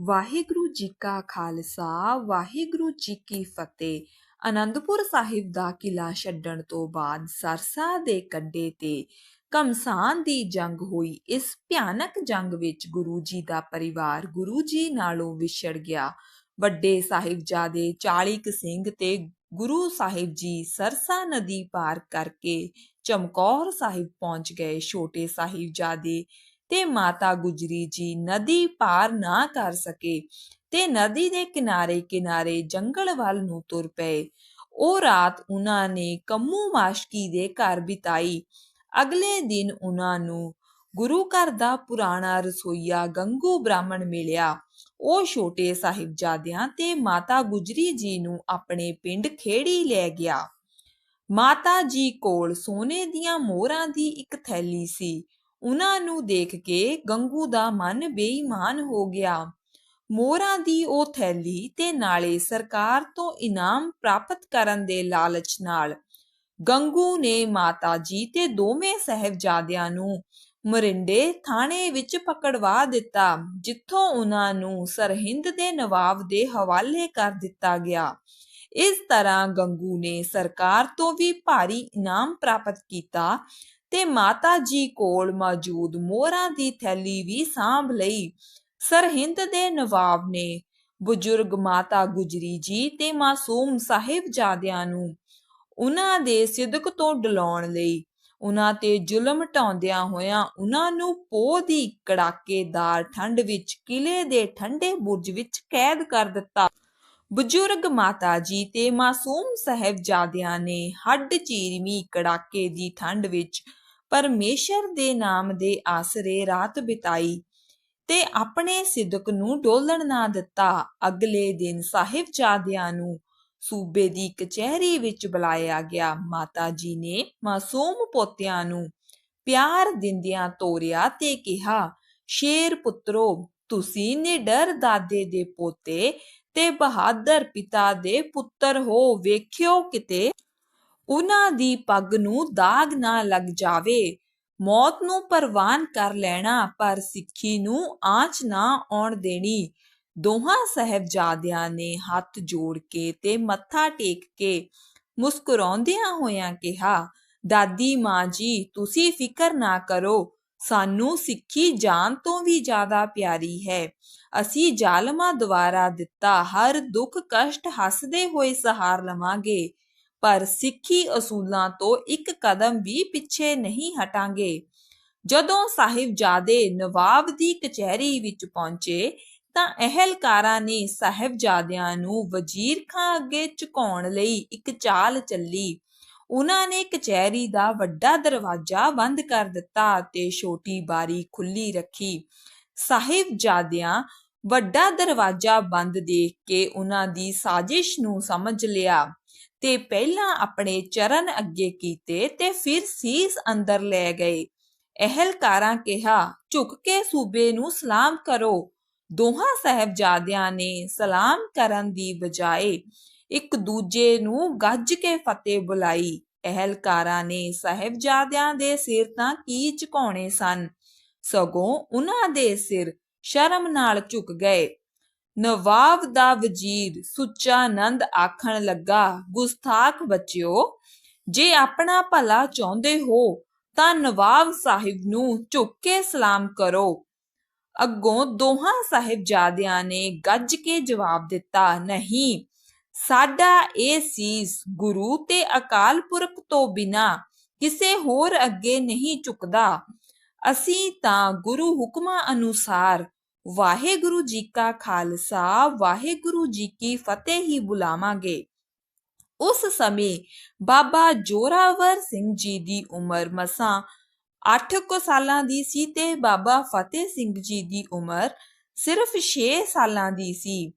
ਵਾਹਿਗੁਰੂ ਜੀ ਕਾ ਖਾਲਸਾ, ਵਾਹਿਗੁਰੂ ਜੀ ਕੀ ਫਤਿਹ। ਅਨੰਦਪੁਰ ਸਾਹਿਬ ਦਾ ਕਿਲਾ ਛੱਡਣ ਤੋਂ ਬਾਅਦ ਸਰਸਾ ਦੇ ਕੰਢੇ ਤੇ ਕਮਸਾਨ ਦੀ ਜੰਗ ਹੋਈ। ਇਸ ਭਿਆਨਕ ਜੰਗ ਵਿੱਚ ਗੁਰੂ ਜੀ ਦਾ ਪਰਿਵਾਰ ਗੁਰੂ ਜੀ ਨਾਲੋਂ ਵਿਛੜ ਗਿਆ। ਵੱਡੇ ਸਾਹਿਬਜ਼ਾਦੇ 40 ਕੁ ਸਿੰਘ ਤੇ ਗੁਰੂ ਸਾਹਿਬ ਜੀ ਸਰਸਾ ਨਦੀ ਪਾਰ ਕਰਕੇ ਚਮਕੌਰ ਸਾਹਿਬ ਪਹੁੰਚ ਗਏ। ਛੋਟੇ ਸਾਹਿਬਜ਼ਾਦੇ ਤੇ ਮਾਤਾ ਗੁਜਰੀ ਜੀ ਨਦੀ ਪਾਰ ਨਾ ਕਰ ਸਕੇ ਤੇ ਨਦੀ ਦੇ ਕਿਨਾਰੇ ਕਿਨਾਰੇ ਜੰਗਲ ਵੱਲ ਨੂੰ ਤੁਰ ਪਏ। ਉਹ ਰਾਤ ਉਹਨਾਂ ਨੇ ਕੰਮੂ ਮਾਸ਼ਕੀ ਦੇ ਘਰ ਬਿਤਾਈ। ਅਗਲੇ ਦਿਨ ਉਹਨਾਂ ਨੂੰ ਗੁਰੂ ਘਰ ਦਾ ਪੁਰਾਣਾ ਰਸੋਈਆ ਗੰਗੂ ਬ੍ਰਾਹਮਣ ਮਿਲਿਆ। ਉਹ ਛੋਟੇ ਸਾਹਿਬਜ਼ਾਦਿਆਂ ਤੇ ਮਾਤਾ ਗੁਜਰੀ ਜੀ ਨੂੰ ਆਪਣੇ ਪਿੰਡ ਖੇੜੀ ਲੈ ਗਿਆ। ਮਾਤਾ ਜੀ ਕੋਲ ਸੋਨੇ ਦੀਆਂ ਮੋਹਰਾਂ ਦੀ ਇੱਕ ਥੈਲੀ ਸੀ। ਉਹਨਾਂ ਨੂੰ ਦੇਖ ਕੇ ਗੰਗੂ ਦਾ ਮਨ ਬੇਈਮਾਨ ਹੋ ਗਿਆ। ਮੋਹਰਾਂ ਦੀ ਉਹ ਥੈਲੀ ਤੇ ਨਾਲੇ ਸਰਕਾਰ ਤੋਂ ਇਨਾਮ ਪ੍ਰਾਪਤ ਕਰਨ ਦੇ ਲਾਲਚ ਨਾਲ ਗੰਗੂ ਨੇ ਮਾਤਾ ਜੀ ਤੇ ਦੋਵੇਂ ਸਹਿਬਜ਼ਾਦਿਆਂ ਨੂੰ ਮਰਿੰਡੇ ਥਾਣੇ ਵਿੱਚ ਪਕੜਵਾ ਦਿੱਤਾ, ਜਿੱਥੋਂ ਉਹਨਾਂ ਨੂੰ ਸਰਹਿੰਦ ਦੇ ਨਵਾਬ ਦੇ ਹਵਾਲੇ ਕਰ ਦਿੱਤਾ ਗਿਆ। ਇਸ ਤਰ੍ਹਾਂ ਗੰਗੂ ਨੇ ਸਰਕਾਰ ਤੋਂ ਵੀ ਭਾਰੀ ਇਨਾਮ ਪ੍ਰਾਪਤ ਕੀਤਾ ਤੇ ਮਾਤਾ ਜੀ ਕੋਲ ਮੌਜੂਦ ਮੋਹਰਾਂ ਦੀ ਥੈਲੀ ਵੀ ਸਾਂਭ ਲਈ। ਸਰਹਿੰਦ ਦੇ ਨਵਾਬ ਨੇ ਬਜ਼ੁਰਗ ਮਾਤਾ ਗੁਜਰੀ ਜੀ ਤੇ ਮਾਸੂਮ ਸਾਹਿਬਜ਼ਾਦਿਆਂ ਨੂੰ ਉਹਨਾਂ ਦੇ ਸਿਦਕ ਤੋਂ ਡਲਾਉਣ ਲਈ, ਉਹਨਾਂ ਤੇ ਜ਼ੁਲਮ ਢਾਉਂਦਿਆਂ ਹੋਇਆਂ ਉਹਨਾਂ ਨੂੰ ਪੋਹ ਦੀ ਕੜਾਕੇਦਾਰ ਠੰਡ ਵਿੱਚ ਕਿਲੇ ਦੇ ਠੰਡੇ ਬੁਰਜ ਵਿੱਚ ਕੈਦ ਕਰ ਦਿੱਤਾ। ਬਜ਼ੁਰਗ ਮਾਤਾ ਜੀ ਤੇ ਮਾਸੂਮ ਸਾਹਿਬਜ਼ਾਦਿਆਂ ਨੇ ਹੱਡ ਚੀਰਵੀਂ ਕੜਾਕੇ ਦੀ ਠੰਡ ਵਿੱਚ ਪਰਮੇਸ਼ਰ ਦੇ ਨਾਮ ਦੇ ਆਸਰੇ ਰਾਤ ਬਿਤਾਈ ਤੇ ਆਪਣੇ ਸਿਦਕ ਨੂੰ ਡੋਲਣ ਨਾ ਦਿੱਤਾ। ਅਗਲੇ ਦਿਨ ਸਾਹਿਬਜ਼ਾਦਿਆਂ ਨੂੰ ਸੂਬੇ ਦੀ ਕਚਹਿਰੀ ਵਿੱਚ ਬੁਲਾਇਆ ਗਿਆ। ਮਾਤਾ ਜੀ ਨੇ ਮਾਸੂਮ ਪੋਤਿਆਂ ਨੂੰ ਪਿਆਰ ਦਿੰਦਿਆਂ ਤੋਰਿਆ ਤੇ ਕਿਹਾ, ਸ਼ੇਰ ਪੁੱਤਰੋ, ਤੁਸੀਂ ਨਿਡਰ ਦਾਦੇ ਦੇ ਪੋਤੇ ਤੇ ਬਹਾਦਰ ਪਿਤਾ ਦੇ ਪੁੱਤਰ ਹੋ। ਵੇਖਿਓ ਕਿਤੇ ਉਹਨਾਂ ਦੀ ਪੱਗ ਨੂੰ ਦਾਗ ਨਾ ਲੱਗ ਜਾਵੇ। ਮੌਤ ਨੂੰ ਪਰਵਾਨ ਕਰ ਲੈਣਾ, ਪਰ ਸਿੱਖੀ ਨੂੰ ਆਂਚ ਨਾ ਆਉਣ ਦੇਣੀ। ਦੋਹਾਂ ਸਹਿਬਜ਼ਾਦਿਆਂ ਨੇ ਹੱਥ ਜੋੜ ਕੇ ਤੇ ਮੱਥਾ ਟੇਕ ਕੇ ਮੁਸਕਰਾਉਂਦਿਆਂ ਹੋਇਆਂ ਕਿਹਾ, ਦਾਦੀ ਮਾਂ ਜੀ, ਤੁਸੀਂ ਫਿਕਰ ਨਾ ਕਰੋ। ਸਾਨੂੰ ਸਿੱਖੀ ਜਾਨ ਤੋਂ ਵੀ ਜ਼ਿਆਦਾ ਪਿਆਰੀ ਹੈ। ਅਸੀਂ ਜ਼ਾਲਮਾਂ ਦੁਆਰਾ ਦਿੱਤਾ ਹਰ ਦੁੱਖ ਕਸ਼ਟ ਹੱਸਦੇ ਹੋਏ ਸਹਾਰ ਲਵਾਂਗੇ। ਪਰ ਸਿੱਖੀ ਅਸੂਲਾਂ ਤੋਂ ਇੱਕ ਕਦਮ ਵੀ ਪਿੱਛੇ ਨਹੀਂ ਹਟਾਂਗੇ। ਜਦੋਂ ਸਾਹਿਬਜ਼ਾਦੇ ਨਵਾਬ ਦੀ ਕਚਹਿਰੀ ਵਿੱਚ ਪਹੁੰਚੇ, ਤਾਂ ਅਹਿਲਕਾਰਾਂ ਨੇ ਸਾਹਿਬਜ਼ਾਦਿਆਂ ਨੂੰ ਵਜ਼ੀਰ ਖਾਂ ਅੱਗੇ ਝੁਕਾਉਣ ਲਈ ਇੱਕ ਚਾਲ ਚੱਲੀ। ਉਹਨਾਂ ਨੇ ਕਚਹਿਰੀ ਦਾ ਵੱਡਾ ਦਰਵਾਜ਼ਾ ਬੰਦ ਕਰ ਦਿੱਤਾ ਤੇ ਛੋਟੀ ਬਾਰੀ ਖੁੱਲੀ ਰੱਖੀ। ਸਾਹਿਬਜ਼ਾਦਿਆਂ ਵੱਡਾ ਦਰਵਾਜ਼ਾ ਬੰਦ ਦੇਖ ਕੇ ਉਹਨਾਂ ਦੀ ਸਾਜ਼ਿਸ਼ ਨੂੰ ਸਮਝ ਲਿਆ। ਤੇ ਪਹਿਲਾਂ ਆਪਣੇ ਚਰਨ ਅੱਗੇ ਕੀਤੇ ਤੇ ਫਿਰ ਸੀਸ ਅੰਦਰ ਲੈ ਗਏ। ਅਹਿਲਕਾਰਾਂ ਕਿਹਾ, ਝੁਕ ਕੇ ਸੂਬੇ ਨੂੰ ਸਲਾਮ ਕਰੋ। ਦੋਹਾਂ ਸਹਿਬਜ਼ਾਦਿਆਂ ਨੇ ਸਲਾਮ ਕਰਨ ਦੀ ਬਜਾਏ ਇੱਕ ਦੂਜੇ ਨੂੰ ਗੱਜ ਕੇ ਫਤਿਹ ਬੁਲਾਈ। ਅਹਿਲਕਾਰਾਂ ਨੇ ਸਹਿਬਜ਼ਾਦਿਆਂ ਦੇ ਸਿਰ ਤਾਂ ਕੀ ਝੁਕਾਉਣੇ ਸਨ? ਸਗੋਂ ਉਹਨਾਂ ਦੇ ਸਿਰ ਸ਼ਰਮ ਨਾਲ ਝੁਕ ਗਏ। ਨਵਾਬ ਦਾ ਵਜ਼ੀਰ ਸੁੱਚਾ ਆਖਣ ਲੱਗਾ, ਗੁਸਤਾਖ ਬੱਚਿਓ, ਜੇ ਆਪਣਾ ਭਲਾ ਚਾਹੁੰਦੇ ਹੋ, ਤਾਂ ਨਵਾਬ ਸਾਹਿਬ ਨੂੰ ਝੁੱਕ ਕੇ ਸਲਾਮ ਕਰੋ। ਅੱਗੋਂ ਦੋਹਾਂ ਸਾਹਿਬਜ਼ਾਦਿਆਂ ਨੇ ਗੱਜ ਕੇ ਜਵਾਬ ਦਿੱਤਾ, ਨਹੀਂ, ਸਾਡਾ ਇਹ ਸੀਸ ਗੁਰੂ ਤੇ ਅਕਾਲ ਪੁਰਖ ਤੋਂ ਬਿਨਾ ਕਿਸੇ ਹੋਰ ਅੱਗੇ ਨਹੀਂ ਝੁਕਦਾ ਅਸੀਂ ਤਾਂ ਗੁਰੂ ਹੁਕਮਾਂ ਅਨੁਸਾਰ ਵਾਹਿਗੁਰੂ ਜੀ ਕਾ ਖਾਲਸਾ, ਵਾਹਿਗੁਰੂ ਜੀ ਕੀ ਫਤਿਹ ਹੀ ਬੁਲਾਵਾਂਗੇ। ਉਸ ਸਮੇਂ ਬਾਬਾ ਜੋਰਾਵਰ ਸਿੰਘ ਜੀ ਦੀ ਉਮਰ ਮਸਾਂ 8 ਕੁ ਸਾਲਾਂ ਦੀ ਸੀ ਤੇ ਬਾਬਾ ਫਤਿਹ ਸਿੰਘ ਜੀ ਦੀ ਉਮਰ ਸਿਰਫ 6 ਸਾਲਾਂ ਦੀ ਸੀ।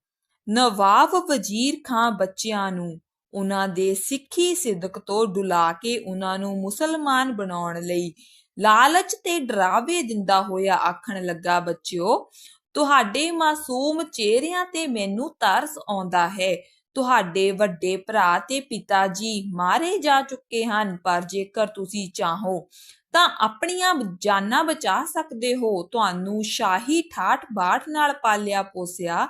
ਨਵਾਬ ਵਜ਼ੀਰ ਖਾਂ ਬੱਚਿਆਂ ਨੂੰ ਉਹਨਾਂ ਦੇ ਸਿੱਖੀ ਸਿੱਧਕ ਤੋਂ ਡੁਲਾ ਕੇ ਉਹਨਾਂ ਨੂੰ ਮੁਸਲਮਾਨ ਬਣਾਉਣ ਲਈ ਲਾਲਚ ਤੇ ਡਰਾਵੇ ਦਿੰਦਾ ਹੋਇਆ ਆਖਣ ਲੱਗਾ, ਬੱਚਿਓ ਤੁਹਾਡੇ ਮਾਸੂਮ ਚਿਹਰਿਆਂ ਤੇ ਮੈਨੂੰ ਤਰਸ ਆਉਂਦਾ ਹੈ। ਤੁਹਾਡੇ ਵੱਡੇ ਭਰਾ ਤੇ ਪਿਤਾ ਜੀ ਮਾਰੇ ਜਾ ਚੁੱਕੇ ਹਨ, ਪਰ ਜੇਕਰ ਤੁਸੀਂ ਚਾਹੋ ਤਾਂ ਆਪਣੀਆਂ ਜਾਨਾਂ ਬਚਾ ਸਕਦੇ ਹੋ। ਤੁਹਾਨੂੰ ਸ਼ਾਹੀ ਠਾਠ ਬਾਠ ਨਾਲ ਪਾਲਿਆ ਪੋਸਿਆ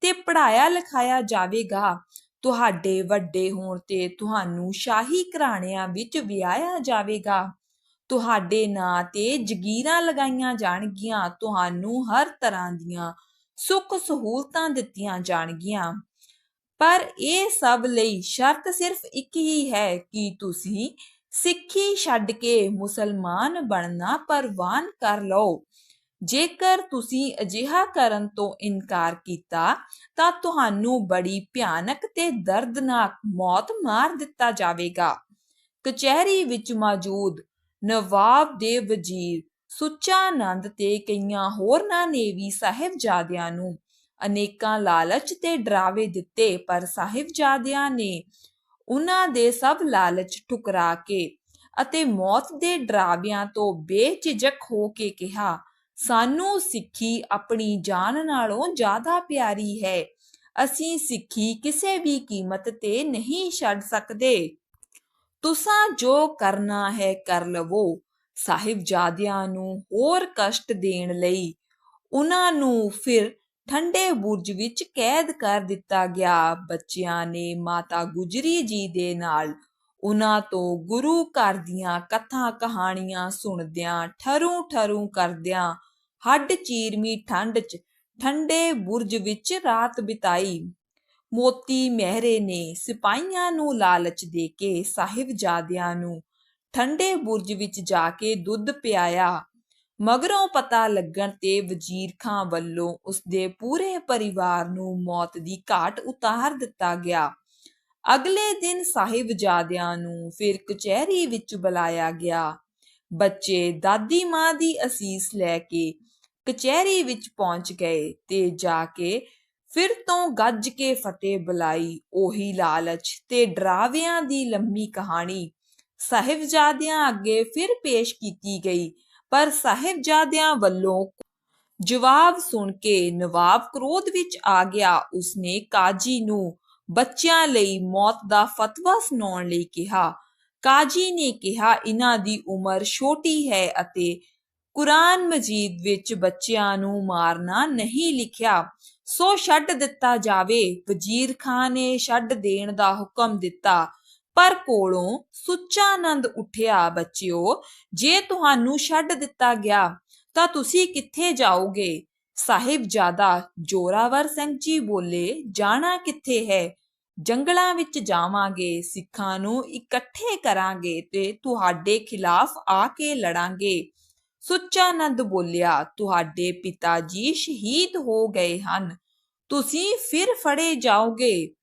ਤੇ ਪੜਾਇਆ ਲਿਖਾਇਆ ਜਾਵੇਗਾ। ਤੁਹਾਡੇ ਵੱਡੇ ਹੋਣ ਤੇ ਤੁਹਾਨੂੰ ਸ਼ਾਹੀ ਘਰਾਣਿਆਂ ਵਿੱਚ ਵਿਆਹਿਆ ਜਾਵੇਗਾ। ਤੁਹਾਡੇ ਨਾਂ ਤੇ ਜਗੀਰਾਂ ਲਗਾਈਆਂ ਜਾਣਗੀਆਂ, ਤੁਹਾਨੂੰ ਹਰ ਤਰ੍ਹਾਂ ਦੀਆਂ ਸੁੱਖ ਸਹੂਲਤਾਂ ਦਿੱਤੀਆਂ ਜਾਣਗੀਆਂ। ਪਰ ਇਹ ਸਭ ਲਈ ਸ਼ਰਤ ਸਿਰਫ ਇੱਕ ਹੀ ਹੈ ਕਿ ਤੁਸੀਂ ਸਿੱਖੀ ਛੱਡ ਕੇ ਮੁਸਲਮਾਨ ਬਣਨਾ ਪ੍ਰਵਾਨ ਕਰ ਲਓ। ਜੇਕਰ ਤੁਸੀਂ ਅਜਿਹਾ ਕਰਨ ਤੋਂ ਇਨਕਾਰ ਕੀਤਾ, ਤਾਂ ਤੁਹਾਨੂੰ ਬੜੀ ਭਿਆਨਕ ਤੇ ਦਰਦਨਾਕ ਮੌਤ ਮਾਰ ਦਿੱਤਾ ਜਾਵੇਗਾ। ਕਚਹਿਰੀ ਵਿੱਚ ਮੌਜੂਦ ਨਵਾਬ ਦੇ ਵਜ਼ੀਰ ਸੁੱਚਾ ਆਨੰਦ ਤੇ ਕਈਆਂ ਹੋਰਨਾਂ ਨੇ ਵੀ ਸਾਹਿਬਜ਼ਾਦਿਆਂ ਨੂੰ ਅਨੇਕਾਂ ਲਾਲਚ ਤੇ ਡਰਾਵੇ ਦਿੱਤੇ, ਪਰ ਸਾਹਿਬਜ਼ਾਦਿਆਂ ਨੇ ਉਹਨਾਂ ਦੇ ਸਭ ਲਾਲਚ ਠੁਕਰਾ ਕੇ ਅਤੇ ਮੌਤ ਦੇ ਡਰਾਵਿਆਂ ਤੋਂ ਬੇਝਿਜਕ ਹੋ ਕੇ ਕਿਹਾ, ਸਾਨੂੰ ਸਿੱਖੀ ਆਪਣੀ ਜਾਨ ਨਾਲੋਂ ਜ਼ਿਆਦਾ ਪਿਆਰੀ ਹੈ। ਅਸੀਂ ਸਿੱਖੀ ਕਿਸੇ ਵੀ ਕੀਮਤ ਤੇ ਨਹੀਂ ਛੱਡ ਸਕਦੇ। ਤੁਸਾਂ ਜੋ ਕਰਨਾ ਹੈ ਕਰ ਲਵੋ। ਸਾਹਿਬਜ਼ਾਦਿਆਂ ਨੂੰ ਹੋਰ ਕਸ਼ਟ ਦੇਣ ਲਈ ਉਹਨਾਂ ਨੂੰ ਫਿਰ ਠੰਡੇ ਬੁਰਜ ਵਿੱਚ ਕੈਦ ਕਰ ਦਿੱਤਾ ਗਿਆ। ਬੱਚਿਆਂ ਨੇ ਮਾਤਾ ਗੁਜਰੀ ਜੀ ਦੇ ਨਾਲ ਉਹਨਾਂ ਤੋਂ ਗੁਰੂ ਘਰ ਦੀਆਂ ਕਥਾ ਕਹਾਣੀਆਂ ਸੁਣਦਿਆਂ, ਠਰੂ ਠਰੂ ਕਰਦਿਆਂ ਹੱਡ ਚੀਰਮੀ ਠੰਡ 'ਚ ਠੰਡੇ ਬੁਰਜ ਵਿੱਚ ਰਾਤ ਬਿਤਾਈ। ਮੋਤੀ ਮਹਿਰੇ ਨੇ ਸਿਪਾਹੀਆਂ ਨੂੰ ਲਾਲਚ ਦੇ ਕੇ ਸਾਹਿਬਜ਼ਾਦਿਆਂ ਨੂੰ ਠੰਡੇ ਬੁਰਜ ਵਿੱਚ ਜਾ ਕੇ ਦੁੱਧ ਪਿਆਇਆ। ਮਗਰੋਂ ਪਤਾ ਲੱਗਣ ਤੇ ਵਜ਼ੀਰ ਖਾਂ ਵੱਲੋਂ ਉਸਦੇ ਪੂਰੇ ਪਰਿਵਾਰ ਨੂੰ ਮੌਤ ਦੀ ਘਾਟ ਉਤਾਰ ਦਿੱਤਾ ਗਿਆ। ਅਗਲੇ ਦਿਨ ਸਾਹਿਬਜ਼ਾਦਿਆਂ ਨੂੰ ਫਿਰ ਕਚਹਿਰੀ ਵਿੱਚ ਬੁਲਾਇਆ ਗਿਆ। ਬੱਚੇ ਦਾਦੀ ਮਾਂ ਦੀ ਅਸੀਸ ਲੈ ਕੇ ਕਚਹਿਰੀ ਵਿੱਚ ਪਹੁੰਚ ਗਏ ਤੇ ਜਾ ਕੇ ਫਿਰ ਤੋਂ ਗੱਜ ਕੇ ਫਤਿਹ ਬੁਲਾਈ ਉਹੀ ਲਾਲਚ ਤੇ ਡਰਾਵਿਆਂ ਦੀ ਲੰਮੀ ਕਹਾਣੀ। ਸਾਹਿਬਜ਼ਾਦਿਆਂ ਅੱਗੇ ਫਿਰ ਪੇਸ਼ ਕੀਤੀ ਗਈ, ਪਰ ਸਾਹਿਬਜ਼ਾਦਿਆਂ ਵੱਲੋਂ ਜਵਾਬ ਸੁਣ ਕੇ ਨਵਾਬ ਕ੍ਰੋਧ ਵਿੱਚ ਆ ਗਿਆ। ਉਸਨੇ ਕਾਜੀ ਨੂੰ ਬੱਚਿਆਂ ਲਈ ਮੌਤ ਦਾ ਫਤਵਾ ਸੁਣਾਉਣ ਲਈ ਕਿਹਾ। ਕਾਜੀ ਨੇ ਕਿਹਾ ਇਹਨਾਂ ਦੀ ਉਮਰ ਛੋਟੀ ਹੈ ਅਤੇ ਕੁਰਾਨ ਮਜੀਦ ਵਿੱਚ ਬੱਚਿਆਂ ਨੂੰ ਮਾਰਨਾ ਨਹੀਂ ਲਿਖਿਆ, ਸੋ ਛੱਡ ਦਿੱਤਾ ਜਾਵੇ। ਵਜ਼ੀਰ ਖਾਨ ਨੇ ਛੱਡ ਦੇਣ ਦਾ ਹੁਕਮ ਦਿੱਤਾ, ਪਰ ਕੋਲੋਂ ਸੁੱਚਾ ਆਨੰਦ ਉੱਠਿਆ ਬੱਚਿਓ, ਜੇ ਤੁਹਾਨੂੰ ਛੱਡ ਦਿੱਤਾ ਗਿਆ, ਤਾਂ ਤੁਸੀਂ ਕਿੱਥੇ ਜਾਓਗੇ? ਸਾਹਿਬਜ਼ਾਦਾ ਜੋਰਾਵਰ ਸਿੰਘ ਜੀ ਬੋਲੇ, ਜਾਣਾ ਕਿੱਥੇ ਹੈ? ਜੰਗਲਾਂ ਵਿੱਚ ਜਾਵਾਂਗੇ, ਸਿੱਖਾਂ ਨੂੰ ਇਕੱਠੇ ਕਰਾਂਗੇ ਤੇ ਤੁਹਾਡੇ ਖਿਲਾਫ ਆ ਕੇ ਲੜਾਂਗੇ। ਸੁੱਚਾ ਆਨੰਦ ਬੋਲਿਆ, ਤੁਹਾਡੇ ਪਿਤਾ ਜੀ ਸ਼ਹੀਦ ਹੋ ਗਏ ਹਨ। ਤੁਸੀਂ ਫਿਰ ਫੜੇ ਜਾਓਗੇ,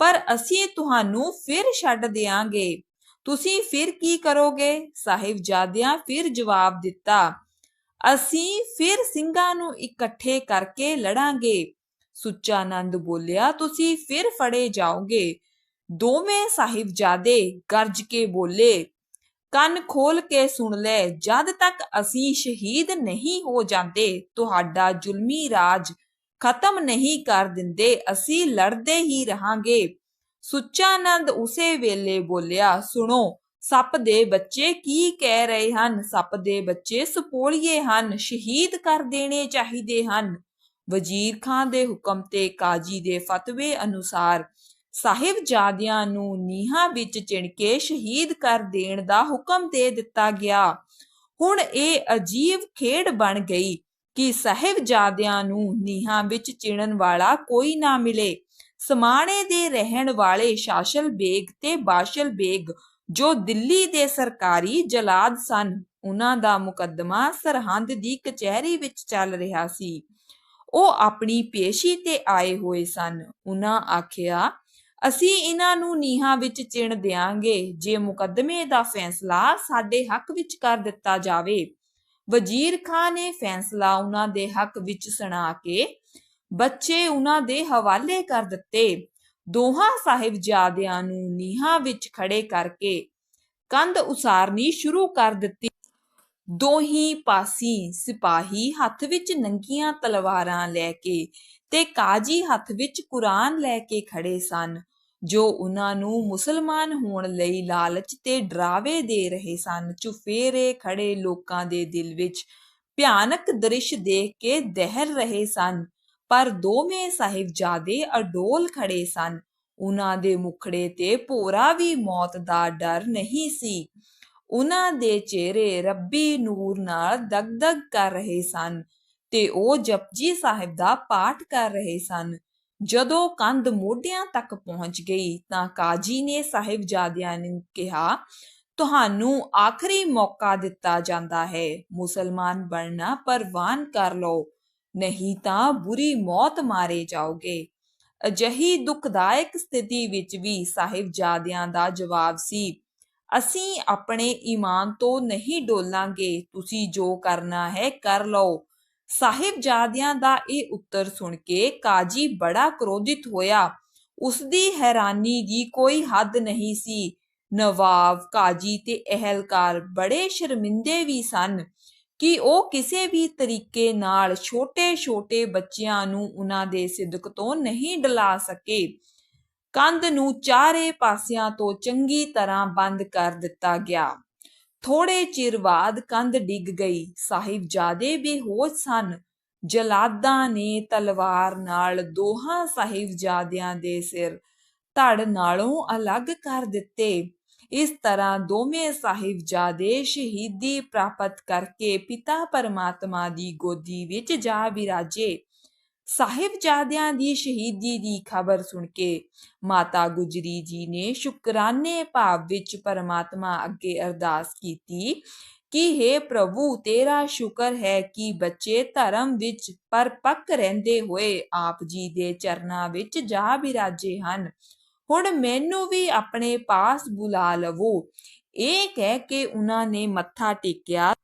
ਪਰ ਅਸੀਂ ਤੁਹਾਨੂੰ ਫਿਰ ਛੱਡ ਦਿਆਂਗੇ। ਤੁਸੀਂ ਫਿਰ ਕੀ ਕਰੋਗੇ? ਸਾਹਿਬਜ਼ਾਦਿਆਂ ਫਿਰ ਜਵਾਬ ਦਿੱਤਾ, ਅਸੀਂ ਫਿਰ ਸਿੰਘਾਂ ਨੂੰ ਇਕੱਠੇ ਕਰਕੇ ਲੜਾਂਗੇ। ਸੁੱਚਾ ਆਨੰਦ ਬੋਲਿਆ, ਤੁਸੀਂ ਫਿਰ ਫੜੇ ਜਾਓਗੇ। ਦੋਵੇਂ ਸਾਹਿਬਜ਼ਾਦੇ ਗਰਜ ਕੇ ਬੋਲੇ ਕੰਨ ਖੋਲ ਕੇ ਸੁਣ ਲੈ, ਜਦ ਤੱਕ ਅਸੀਂ ਸ਼ਹੀਦ ਨਹੀਂ ਹੋ ਜਾਂਦੇ, ਤੁਹਾਡਾ ਜ਼ੁਲਮੀ ਰਾਜ ਖਤਮ ਨਹੀਂ ਕਰ ਦਿੰਦੇ, ਅਸੀਂ ਲੜਦੇ ਹੀ ਰਹਾਂਗੇ। ਸੁੱਚਾ ਉਸੇ ਵੇਲੇ ਬੋਲਿਆ, ਸੁਣੋ, ਸੱਪ ਦੇ ਬੱਚੇ ਕੀ ਕਹਿ ਰਹੇ ਹਨ? ਸੱਪ ਦੇ ਬੱਚੇ ਸਪੋਲੀਏ ਹਨ, ਸ਼ਹੀਦ ਕਰ ਦੇਣੇ ਚਾਹੀਦੇ ਹਨ। ਵਜ਼ੀਰ ਖਾਨ ਦੇ ਹੁਕਮ ਤੇ ਕਾਜੀ ਦੇ ਫਤਵੇ ਅਨੁਸਾਰ ਸਾਹਿਬਜ਼ਾਦਿਆਂ ਨੂੰ ਨੀਹਾਂ ਵਿੱਚ ਚਿਣ ਕੇ ਸ਼ਹੀਦ ਕਰ ਦੇਣ ਦਾ ਹੁਕਮ ਦੇ ਦਿੱਤਾ ਗਿਆ। ਹੁਣ ਇਹ ਅਜੀਬ ਖੇਡ ਬਣ ਗਈ ਕਿ ਸਾਹਿਬਜ਼ਾਦਿਆਂ ਨੂੰ ਨੀਹਾਂ ਵਿੱਚ ਚਿਣਨ ਵਾਲਾ ਕੋਈ ਨਾ ਮਿਲੇ। ਸਮਾਣੇ ਦੇ ਰਹਿਣ ਵਾਲੇ ਸ਼ਾਸ਼ਲ ਬੇਗ ਤੇ ਬਾਸ਼ਲ ਬੇਗ ਜੋ ਦਿੱਲੀ ਦੇ ਸਰਕਾਰੀ ਜਲਾਦ ਸਨ, ਉਹਨਾਂ ਦਾ ਮੁਕੱਦਮਾ ਸਰਹੰਦ ਦੀ ਕਚਹਿਰੀ ਵਿੱਚ ਚੱਲ ਰਿਹਾ ਸੀ। ਉਹ ਆਪਣੀ ਪੇਸ਼ੀ ਤੇ ਆਏ ਹੋਏ ਸਨ। ਉਹਨਾਂ ਆਖਿਆ ਅਸੀਂ ਇਹਨਾਂ ਨੂੰ ਨੀਹਾਂ ਵਿੱਚ ਚਿਣ ਦਿਆਂਗੇ। ਜੇ ਮੁਕੱਦਮੇ ਦਾ ਫੈਸਲਾ ਸਾਡੇ ਹੱਕ ਵਿੱਚ ਕਰ ਦਿੱਤਾ ਜਾਵੇ, ਵਜ਼ੀਰ ਖਾਨ ਨੇ ਫੈਸਲਾ ਉਹਨਾਂ ਦੇ ਹੱਕ ਵਿੱਚ ਸੁਣਾ ਕੇ ਬੱਚੇ ਉਹਨਾਂ ਦੇ ਹਵਾਲੇ ਕਰ ਦਿੱਤੇ। ਦੋਹਾਂ ਸਾਹਿਬਜ਼ਾਦਿਆਂ ਨੂੰ ਨੀਹਾਂ ਵਿੱਚ ਖੜੇ ਕਰਕੇ ਕੰਧ ਉਸਾਰਨੀ ਸ਼ੁਰੂ ਕਰ ਦਿੱਤੀ। ਦੋਹੀ ਪਾਸੀ ਸਿਪਾਹੀ ਹੱਥ ਵਿੱਚ ਨੰਗੀਆਂ ਤਲਵਾਰਾਂ ਲੈ ਕੇ ਤੇ ਕਾਜੀ ਹੱਥ ਵਿੱਚ ਕੁਰਾਨ ਲੈ ਕੇ ਖੜੇ ਸਨ, ਜੋ ਉਹਨਾਂ ਨੂੰ ਮੁਸਲਮਾਨ ਹੋਣ ਲਈ ਲਾਲਚ ਤੇ ਡਰਾਵੇ ਦੇ ਰਹੇ ਸਨ। ਚੁਫੇਰੇ ਖੜੇ ਲੋਕਾਂ ਦੇ ਦਿਲ ਵਿੱਚ ਭਿਆਨਕ ਦ੍ਰਿਸ਼ ਦੇਖ ਕੇ ਦਹਿਰ ਰਹੇ ਸਨ, ਪਰ ਦੋਵੇਂ ਸਾਹਿਬਜ਼ਾਦੇ ਅਡੋਲ ਖੜੇ ਸਨ। ਉਹਨਾਂ ਦੇ ਮੁਖੜੇ ਤੇ ਭੋਰਾ ਵੀ ਮੌਤ ਦਾ ਡਰ ਨਹੀਂ ਸੀ। ਉਹਨਾਂ ਦੇ ਚਿਹਰੇ ਰੱਬੀ ਨੂਰ ਨਾਲ ਦਗਦਗ ਕਰ ਰਹੇ ਸਨ। ਤੇ ਉਹ ਜਪਜੀ ਸਾਹਿਬ ਦਾ ਪਾਠ ਕਰ ਰਹੇ ਸਨ। ਜਦੋਂ ਕੰਧ ਮੋਢਿਆਂ ਤੱਕ ਪਹੁੰਚ ਗਈ ਤਾਂ ਕਾਜੀ ਨੇ ਸਾਹਿਬਜ਼ਾਦਿਆਂ ਨੂੰ ਕਿਹਾ, ਤੁਹਾਨੂੰ ਆਖਰੀ ਮੌਕਾ ਦਿੱਤਾ ਜਾਂਦਾ ਹੈ। ਮੁਸਲਮਾਨ ਬਣਨਾ ਪਰਵਾਨ ਕਰ ਲਓ, ਨਹੀਂ ਤਾਂ ਬੁਰੀ ਮੌਤ ਮਾਰੇ ਜਾਓਗੇ। ਅਜਿਹੀ ਦੁਖਦਾਇਕ ਸਥਿਤੀ ਵਿੱਚ ਵੀ ਸਾਹਿਬਜ਼ਾਦਿਆਂ ਦਾ ਜਵਾਬ ਸੀ, ਅਸੀਂ ਆਪਣੇ ਈਮਾਨ ਤੋਂ ਨਹੀਂ ਡੋਲਾਂਗੇ, ਤੁਸੀਂ ਜੋ ਕਰਨਾ ਹੈ ਕਰ ਲਓ। ਸਾਹਿਬਜ਼ਾਦਿਆਂ ਦਾ ਇਹ ਉੱਤਰ ਸੁਣ ਕੇ ਕਾਜੀ ਬੜਾ ਕ੍ਰੋਧਿਤ ਹੋਇਆ। ਉਸ ਦੀ ਹੈਰਾਨੀ ਦੀ ਕੋਈ ਹੱਦ ਨਹੀਂ ਸੀ। ਨਵਾਬ, ਕਾਜੀ ਤੇ ਅਹਿਲਕਾਰ ਬੜੇ ਸ਼ਰਮਿੰਦੇ ਵੀ ਸਨ ਕਿ ਉਹ ਕਿਸੇ ਵੀ ਤਰੀਕੇ ਨਾਲ ਛੋਟੇ-ਛੋਟੇ ਬੱਚਿਆਂ ਨੂੰ ਉਹਨਾਂ ਦੇ ਸਿਦਕ ਤੋਂ ਨਹੀਂ ਡਲਾ ਸਕੇ। ਕੰਧ ਨੂੰ ਚਾਰੇ ਪਾਸਿਆਂ ਤੋਂ ਚੰਗੀ ਤਰ੍ਹਾਂ ਬੰਦ ਕਰ ਦਿੱਤਾ ਗਿਆ। ਥੋੜੇ ਚਿਰ ਬਾਅਦ ਕੰਧ ਡਿੱਗ ਗਈ। ਸਾਹਿਬਜ਼ਾਦੇ ਬੇਹੋਸ਼ ਸਨ। ਜਲਾਦਾਂ ਨੇ ਤਲਵਾਰ ਨਾਲ ਦੋਹਾਂ ਸਾਹਿਬਜ਼ਾਦਿਆਂ ਦੇ ਸਿਰ ਧੜ ਨਾਲੋਂ ਅਲੱਗ ਕਰ ਦਿੱਤੇ। ਇਸ ਤਰ੍ਹਾਂ ਦੋਵੇਂ ਸਾਹਿਬਜ਼ਾਦੇ ਸ਼ਹੀਦੀ ਪ੍ਰਾਪਤ ਕਰਕੇ ਪਿਤਾ ਪਰਮਾਤਮਾ ਦੀ ਗੋਦੀ ਵਿੱਚ ਜਾ ਵਿਰਾਜੇ। ਸਾਹਿਬਜ਼ਾਦਿਆਂ ਦੀ ਸ਼ਹੀਦੀ ਦੀ ਖਬਰ ਸੁਣ ਕੇ ਮਾਤਾ ਗੁਜਰੀ ਜੀ ਨੇ ਸ਼ੁਕਰਾਨੇ ਭਾਵ ਵਿੱਚ ਪਰਮਾਤਮਾ ਅੱਗੇ ਅਰਦਾਸ ਕੀਤੀ ਕਿ हे ਪ੍ਰਭੂ, ਤੇਰਾ ਸ਼ੁਕਰ ਹੈ ਕਿ ਬੱਚੇ ਧਰਮ ਵਿੱਚ ਪਰਪੱਕ ਰਹਿੰਦੇ ਹੋਏ ਆਪ ਜੀ ਦੇ ਚਰਨਾਂ ਵਿੱਚ ਜਾ ਬਿਰਾਜੇ ਹਨ। ਹੁਣ ਮੈਨੂੰ ਵੀ ਆਪਣੇ ਪਾਸ ਬੁਲਾ ਲਵੋ। ਇਹ ਕਹਿ ਕੇ ਉਹਨਾਂ ਨੇ ਮੱਥਾ ਟੇਕਿਆ।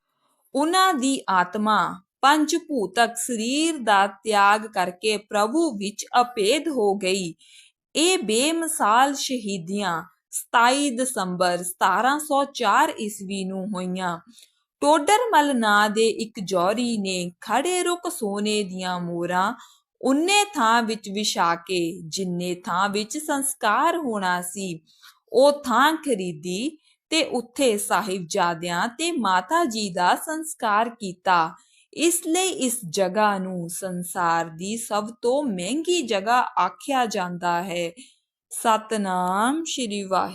ਉਹਨਾਂ ਦੀ ਆਤਮਾ ਪੰਜ ਭੂਤਕ ਸਰੀਰ ਦਾ ਤਿਆਗ ਕਰਕੇ ਪ੍ਰਭੂ ਵਿੱਚ ਅਪੇਧ ਹੋ ਗਈ। ਇਹ ਬੇਮਿਸਾਲ ਸ਼ਹੀਦੀਆਂ 27 ਦਸੰਬਰ 1704 ਈਸਵੀ ਨੂੰ ਹੋਈਆਂ। ਟੋਡਰਮਲ ਨਾਂ ਦੇ ਇੱਕ ਜੌਹਰੀ ਨੇ ਖੜੇ ਰੁਕ ਸੋਨੇ ਦੀਆਂ ਮੋਰਾਂ ਉਨੇ ਥਾਂ ਵਿੱਚ ਵਿਛਾ ਕੇ ਜਿੰਨੇ ਥਾਂ ਵਿੱਚ ਸੰਸਕਾਰ ਹੋਣਾ ਸੀ, ਉਹ ਥਾਂ ਖਰੀਦੀ ਤੇ ਉੱਥੇ ਸਾਹਿਬਜ਼ਾਦਿਆਂ ਤੇ ਮਾਤਾ ਜੀ ਦਾ ਸੰਸਕਾਰ ਕੀਤਾ। ਇਸ ਲਈ ਇਸ ਜਗ੍ਹਾ ਨੂੰ ਸੰਸਾਰ ਦੀ ਸਭ ਤੋਂ ਮਹਿੰਗੀ ਜਗ੍ਹਾ ਆਖਿਆ ਜਾਂਦਾ ਹੈ। ਸਤਨਾਮ ਸ਼੍ਰੀ ਵਾਹਿ